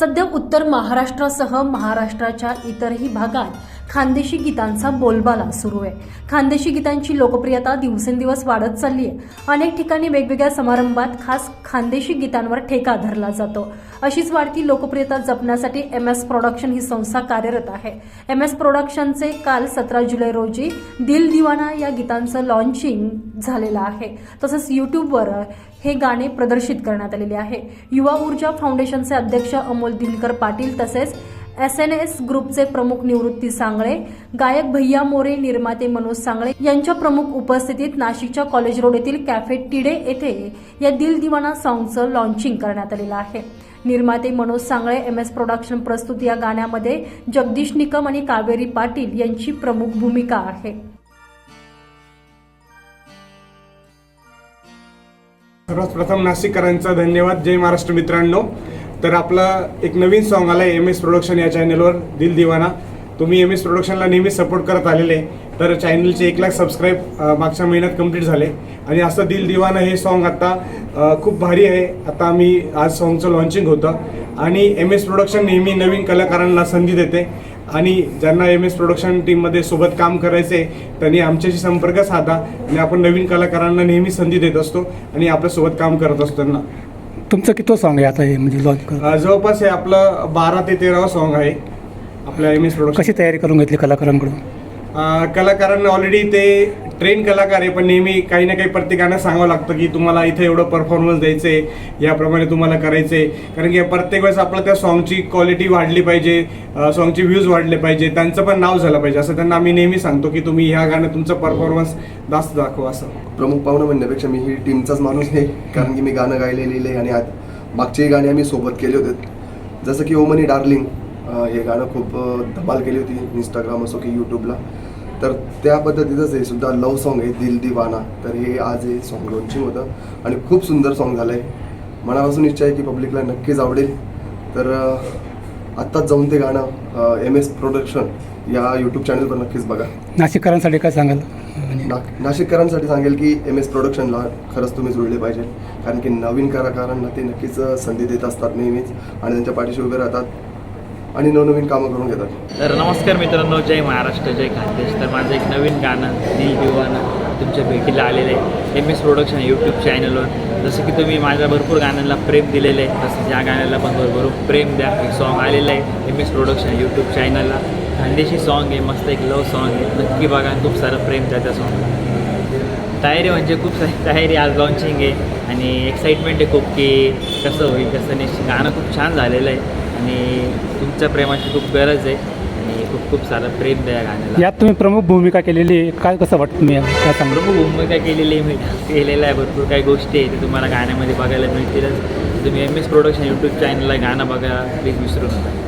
सध्या उत्तर महाराष्ट्रासह महाराष्ट्राच्या इतरही भागात खानदेशी गीतांचा बोलबाला सुरू आहे. खानदेशी गीतांची लोकप्रियता दिवसेंदिवस वाढत चालली आहे अनेक ठिकाणी वेगवेगळ्या समारंभात खास खानदेशी गीतांवर ठेका धरला जातो. अशीच वाढती लोकप्रियता जपण्यासाठी एम एस प्रोडक्शन ही संस्था कार्यरत आहे. एम एस प्रोडक्शनचे काल सतरा जुलै रोजी दिल दिवाना या गीतांचं लॉन्चिंग झालेलं आहे. तसंच यूट्यूबवर हे गाणे प्रदर्शित करण्यात आलेले आहे. युवा ऊर्जा फाउंडेशनचे अध्यक्ष अमोल दिलकर पाटील तसेच एस एन एस ग्रुपचे प्रमुख निवृत्ती सांगळे गायक भैया मोरे निर्माते मनोज सांगळे यांच्या प्रमुख उपस्थितीत नाशिकच्या कॉलेज रोड येथील कॅफे टिडे येथे या दिल दिवाना सॉंगचं लॉन्चिंग करण्यात आलेलं आहे. निर्माते Manoj Sangle M S production प्रस्तुत या गाण्यामध्ये जगदीश निकम आणि कावेरी पाटील यांची प्रमुख भूमिका आहे. सर्वात प्रथम नाशिककरांचा धन्यवाद. जय महाराष्ट्र मित्रांनो. तर आपला एक नवीन सॉन्ग आला आहे एम एस प्रोडक्शन या चॅनलवर दिल दिवाना. तुम्ही एम एस प्रोडक्शनला नेहमी सपोर्ट करत आलेले. तर चॅनलचे एक लाख सबस्क्राईब मागच्या महिन्यात कंप्लीट झाले. आणि असं दिल दिवाना हे सॉन्ग आता खूप भारी आहे. आता आम्ही आज सॉन्गचं लॉन्चिंग होतं. आणि एम एस प्रोडक्शन नेहमी नवीन कलाकारांना संधी देते. आणि ज्यांना एम एस प्रोडक्शन टीममध्ये सोबत काम करायचे त्यांनी आमच्याशी संपर्क साधा. आणि आपण नवीन कलाकारांना नेहमी संधी देत असतो. आणि आपल्यासोबत काम करत असतो त्यांना तुमचं किती सॉंग आहे आता हे म्हणजे लॉन्च कर अं, जवळपास हे आपलं बारा ते तेरावं सॉन्ग आहे. आपल्या एम एस प्रोडक्शन कशी तयारी करून घेतली कलाकारांकडून? अं, कलाकारांना ऑलरेडी ते ट्रेन कलाकार आहे पण नेहमी काही ना काही प्रत्येकानं सांगावं लागतं की तुम्हाला इथं एवढं परफॉर्मन्स द्यायचं आहे याप्रमाणे तुम्हाला करायचं आहे कारण की प्रत्येक वेळेस आपलं त्या सॉन्गची क्वालिटी वाढली पाहिजे सॉन्गचे व्ह्यूज वाढले पाहिजे त्यांचं पण नाव झालं पाहिजे असं त्यांना आम्ही नेहमी सांगतो की तुम्ही ह्या गाण्यात तुमचं परफॉर्मन्स जास्त दाखवा असं. प्रमुख पाहुणं म्हणण्यापेक्षा मी ही टीमचाच माणूस आहे कारण की मी गाणं गायले आहे आणि आज मागचेही गाणे आम्ही सोबत केले होते. जसं की ओमनी डार्लिंग हे गाणं खूप धमाल केली होती इंस्टाग्राम असो की यूट्यूबला तर त्या पद्धतीचंच हे सुद्धा लव सॉन्ग आहे दिल दिवाना. तर हे आज हे सॉन्ग लॉन्चिंग होतं. आणि खूप सुंदर सॉन्ग झालं आहे मनापासून इच्छा आहे की पब्लिकला नक्कीच आवडेल. तर आत्ताच जाऊन ते गाणं एम एस प्रोडक्शन या यूट्यूब चॅनलवर नक्कीच बघा. नाशिककरांसाठी काय सांगाल? ना नाशिककरांसाठी सांगेल की एम एस प्रोडक्शनला खरंच तुम्ही जुळले पाहिजे. कारण की नवीन कलाकारांना ते नक्कीच संधी देत असतात नेहमीच. आणि त्यांच्या पाठीशी उभे राहतात. आणि नवनवीन कामं करून घेतात. तर नमस्कार मित्रांनो जय महाराष्ट्र जय खानदेश तर माझं एक नवीन गाणं दिल दिवानं तुमच्या भेटीला आलेलं आहे. एम एस प्रोडक्शन यूट्यूब चॅनलवर जसं की तुम्ही माझ्या भरपूर गाण्यांना प्रेम दिलेलं आहे तसंच या गाण्याला पण भरपूर प्रेम द्या. एक सॉन्ग आलेलं आहे एम एस प्रोडक्शन यूट्यूब चॅनलला खानदेशी सॉन्ग आहे मस्त एक लव सॉन्ग आहे. नक्की बघा खूप सारं प्रेम द्या त्या सॉन्ग तयारी म्हणजे खूप सारी तयारी आज लॉन्चिंग आहे. आणि एक्साइटमेंट आहे खूप की कसं होईल कसं नाही. गाणं खूप छान झालेलं आहे. आणि तुमच्या प्रेमाची खूप गरज आहे आणि खूप खूप सारं प्रेम द्या गाण्याला. यात तुम्ही प्रमुख भूमिका केलेली आहे. काय कसं वाटतं तुम्ही काय सांगा? प्रमुख भूमिका केलेली आहे मी. केलेलं आहे भरपूर काही गोष्टी आहे ते तुम्हाला गाण्यामध्ये बघायला मिळतीलच. तुम्ही एम एस प्रोडक्शन यूट्यूब चॅनलला गाणं बघा प्लीज विसरू नका.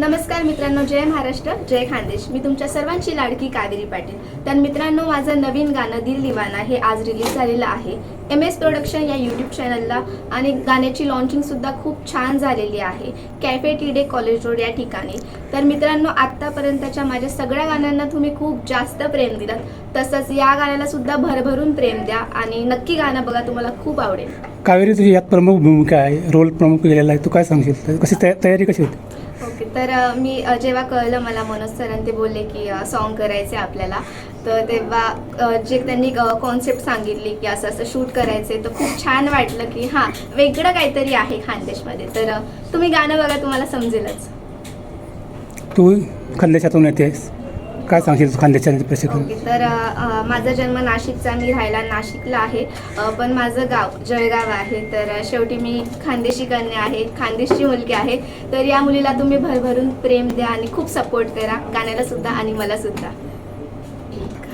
नमस्कार मित्रांनो जय महाराष्ट्र जय खानदेश. मी तुमच्या सर्वांची लाडकी कावेरी पाटील. तर मित्रांनो माझं नवीन गाणं दिल दिवाना हे आज रिलीज झालेलं आहे. एम एस प्रोडक्शन या यूट्यूब चॅनलला आणि गाण्याची लॉन्चिंगसुद्धा खूप छान झालेली आहे. कॅफे डे कॉलेज रोड या ठिकाणी. तर मित्रांनो आत्तापर्यंतच्या माझ्या सगळ्या गाण्यांना तुम्ही खूप जास्त प्रेम दिलं तसंच या गाण्याला सुद्धा भरभरून प्रेम द्या आणि नक्की गाणं बघा तुम्हाला खूप आवडेल. कावेरी तुझी यात प्रमुख भूमिका आहे रोल प्रमुख केलेला आहे. तू काय सांगशील? कशी तयारी कशी होती? ओके तर मी जेव्हा कळलं मला मनोज सरांनी ते बोलले की सॉन्ग करायचे आपल्याला तर तेव्हा जे त्यांनी कॉन्सेप्ट सांगितली की असं असं शूट करायचे तर खूप छान वाटलं की हां वेगळं काहीतरी आहे खानदेशमध्ये. तर तुम्ही गाणं बघा तुम्हाला समजेलच. तू खानदेशातून येतेस. काय सांगशील तू खानदेशच्या प्रशिक्षण तर अ, माझा जन्म नाशिकचा मी राहायला नाशिकला आहे. अ, पण माझं गाव जळगाव आहे. तर अ, शेवटी मी खानदेशी कन्या आहे खानदेशची मुलगी आहे. तर या मुलीला तुम्ही भरभरून प्रेम द्या आणि खूप सपोर्ट करा. गाण्याला सुद्धा आणि मला सुद्धा.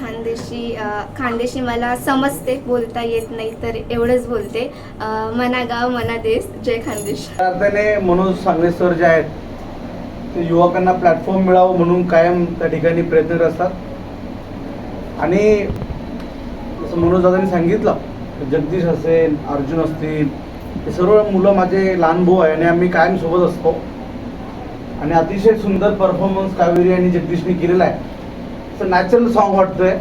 खानदेशी अ, खानदेशी मला समजते बोलता येत नाही तर एवढंच बोलते. अ, मना गाव मना देश जय खानदेश. सांगले सर जे आहेत ते युवकांना प्लॅटफॉर्म मिळावं म्हणून कायम त्या ठिकाणी प्रयत्न असतात. आणि जसं मनोजदादांनी सांगितलं जगदीश असेल अर्जुन असतील हे सर्व मुलं माझे लहान भाऊ आहे आणि आम्ही कायम सोबत असतो. आणि अतिशय सुंदर परफॉर्मन्स कावेरी आणि जगदीशने केलेला आहे. असं नॅचरल सॉन्ग वाटतंय.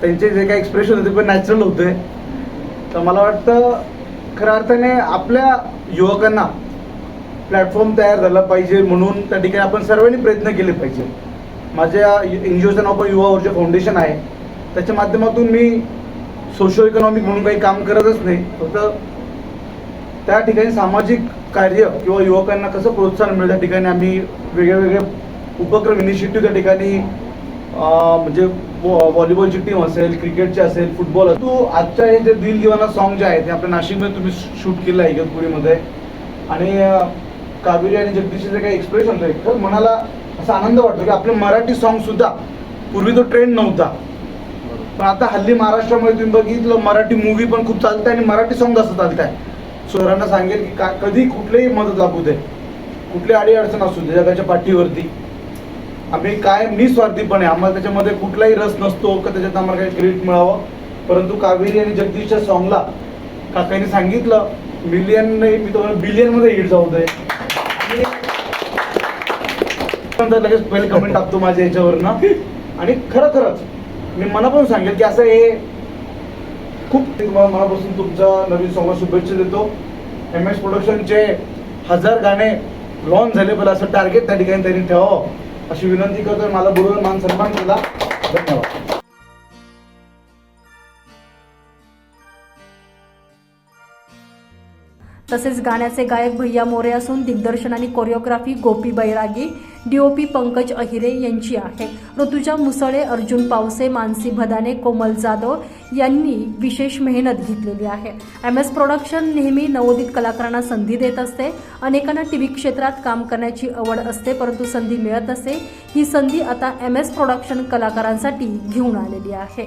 त्यांचे जे काही एक्सप्रेशन होते पण नॅचरल होते. तर मला वाटतं खऱ्या अर्थाने आपल्या युवकांना प्लॅटफॉर्म तयार झाला पाहिजे म्हणून त्या ठिकाणी आपण सर्वांनी प्रयत्न केले पाहिजे. माझ्या एन जी ओचं नाव पण युवा ऊर्जा फाउंडेशन आहे. त्याच्या माध्यमातून मी सोशो इकॉनॉमिक म्हणून काही काम करतच नाही. फक्त त्या ठिकाणी सामाजिक कार्य किंवा युवकांना कसं प्रोत्साहन मिळेल त्या ठिकाणी आम्ही वेगळे वेगळे उपक्रम इनिशिएटिव्ह त्या ठिकाणी म्हणजे व्हॉलीबॉलची टीम असेल क्रिकेटची असेल फुटबॉल तू आजच्या हे जे दिल दिवाना सॉन्ग जे आहे ते आपल्या नाशिकमध्ये तुम्ही शूट केलं आहे इगतपुरीमध्ये. आणि काबिरी कावेरी आणि जगदीशचे काही एक्सप्रेशन होते तर मनाला असा आनंद वाटतो की आपले मराठी सॉन्ग सुद्धा पूर्वी तो ट्रेंड नव्हता. पण आता हल्ली महाराष्ट्रामध्ये तुम्ही बघितलं मराठी मूवी पण खूप चालते आणि मराठी सॉन्ग असं चालत आहे सरांना सांगेल की का कधी कुठलीही मदत लागू दे. कुठली अडी अडचण असू दे जगाच्या पाठीवरती. आम्ही काय निस्वार्थीपणे आम्हाला त्याच्यामध्ये कुठलाही रस नसतो का त्याच्यात आम्हाला काही क्रेडिट मिळावं. परंतु कावेरी आणि जगदीशच्या सॉंगला काकांनी सांगितलं मिलियन नाही मी तुम्हाला बिलियनमध्ये हिट जाऊ दे. नंतर लगेच पहिले कमेंट टाकतो माझ्या याच्यावरनं. आणि खरं खरंच मी मनापासून सांगेल की असं हे खूप तुम्हाला मनापासून तुमच्या नवीन सॉंगला शुभेच्छा देतो. एम एस प्रोडक्शनचे हजार गाणे लॉन्च झाले पण असं टार्गेट त्या ठिकाणी त्यांनी ठेवावं अशी विनंती करतो मला बरोबर मान सन्मान केला. धन्यवाद. तसेच गाण्याचे गायक भैया मोरे असून दिग्दर्शन आणि कोरिओग्राफी गोपी बैरागी डीओपी पंकज अहिरे यांची आहे. ऋतुजा मुसळे अर्जुन पावसे मानसी भदाने कोमल जाधव यांनी विशेष मेहनत घेतलेली आहे. एम एस प्रोडक्शन नेहमी नवोदित कलाकारांना संधी देत असते. अनेकांना टी व्ही क्षेत्रात काम करण्याची आवड असते परंतु संधी मिळत असते ही संधी आता एम एस प्रोडक्शन कलाकारांसाठी घेऊन आलेली आहे.